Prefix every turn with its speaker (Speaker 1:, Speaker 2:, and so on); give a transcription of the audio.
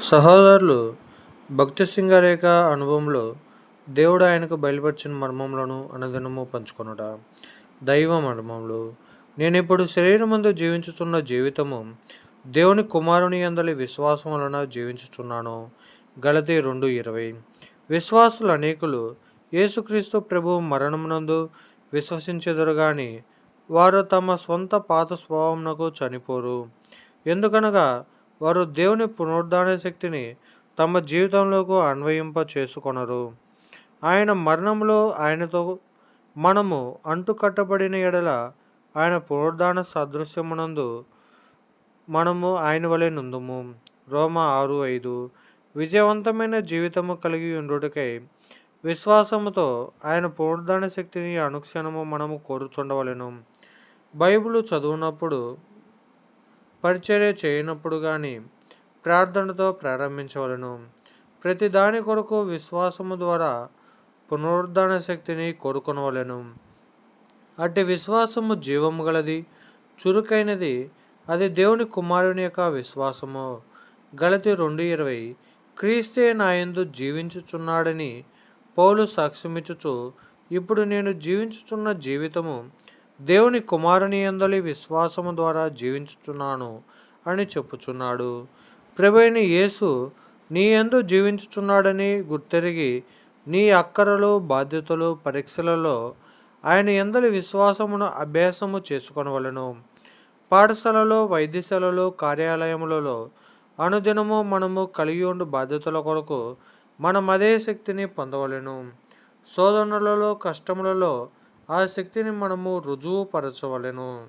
Speaker 1: సహోదరులు భక్తి సింగరేఖ అనుభవంలో దేవుడు ఆయనకు బయలుపరిచిన మర్మంలోను అనదినము పంచుకొనుట. దైవ మర్మములు నేను ఇప్పుడు శరీరమందు జీవించుతున్న జీవితము దేవుని కుమారుని అందలి విశ్వాసం వలన జీవించుచున్నాను. గలతి రెండు ఇరవై. విశ్వాసులు అనేకులు యేసుక్రీస్తు ప్రభు మరణమునందు విశ్వసించెదరు కానీ వారు తమ సొంత పాత స్వభావంకు చనిపోరు. ఎందుకనగా వారు దేవుని పునరుద్ధాన శక్తిని తమ జీవితంలోకి అన్వయింప చేసుకొనరు. ఆయన మరణంలో ఆయనతో మనము అంటుకట్టబడిన ఎడల ఆయన పునరుద్ధాన సదృశ్యమునందు మనము ఆయన వలె నుందుము. రోమ ఆరు ఐదు. విజయవంతమైన జీవితము కలిగి ఉండుటకై విశ్వాసముతో ఆయన పునరుద్ధాన శక్తిని అనుక్షణము మనము కోరుచుండవలను. బైబిల్ చదువునప్పుడు పరిచర్య చేయనప్పుడు కానీ ప్రార్థనతో ప్రారంభించవలను. ప్రతి దాని కొరకు విశ్వాసము ద్వారా పునరుద్ధరణ శక్తిని కోరుకొనవలెను. అట్టి విశ్వాసము జీవము గలది చురుకైనది అది దేవుని కుమారుని యొక్క విశ్వాసము. గలతి రెండు ఇరవై క్రీస్తే నాయందు జీవించుచున్నాడని పౌలు సాక్ష్యమిచ్చుచు ఇప్పుడు నేను జీవించుచున్న జీవితము దేవుని కుమారుని అందలి విశ్వాసము ద్వారా జీవించుచున్నాను అని చెప్పుచున్నాడు. ప్రభైన యేసు నీ ఎందు జీవించుచున్నాడని గుర్తెరిగి నీ అక్కరలు బాధ్యతలు పరీక్షలలో ఆయన ఎందలి విశ్వాసమును అభ్యాసము చేసుకొనవలను. పాఠశాలలో వైద్యశాలలో కార్యాలయములలో అనుదినము మనము కలిగి ఉండు బాధ్యతల కొరకు మనం అదే శక్తిని పొందవలను. శోధనలలో కష్టములలో ఆ శక్తిని మనము రుజువుపరచవలెను.